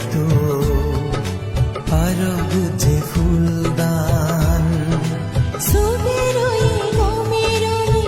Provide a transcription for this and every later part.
সেলাই তো আর বুঝে ফুলদান। সুবিরই গমেরই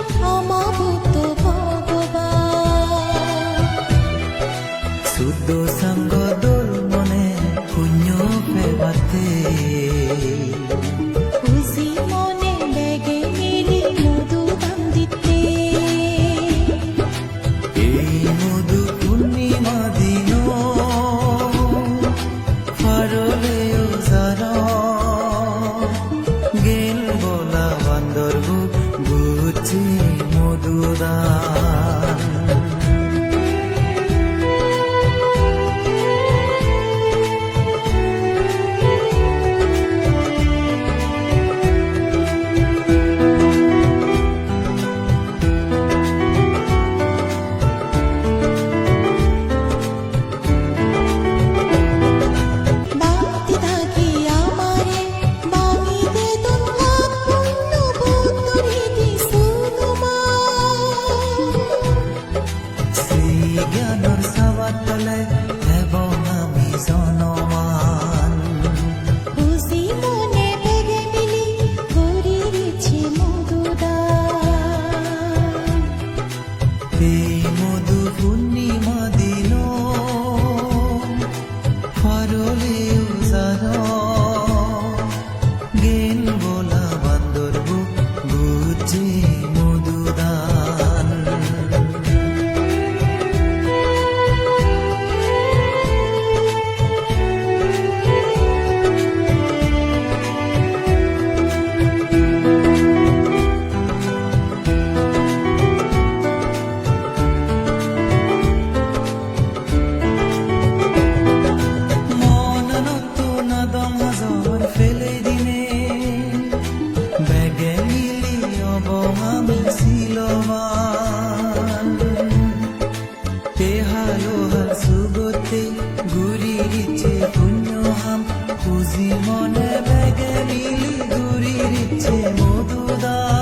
모두 다. সেই মধু পূর্ণিমা দিন ফারলে জানো গেল আলোহার সুগতে ঘুরি রিচে পুণ্য হাম পুঁজি মনে বেগে মিলি রিচে মধুদা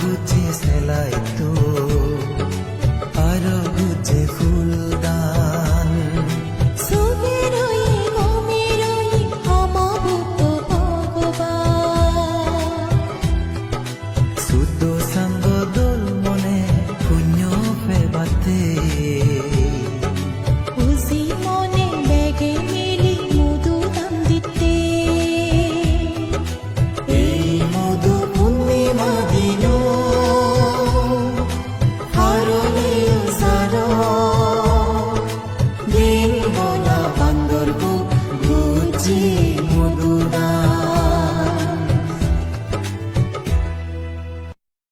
বুঝি সেলাই তো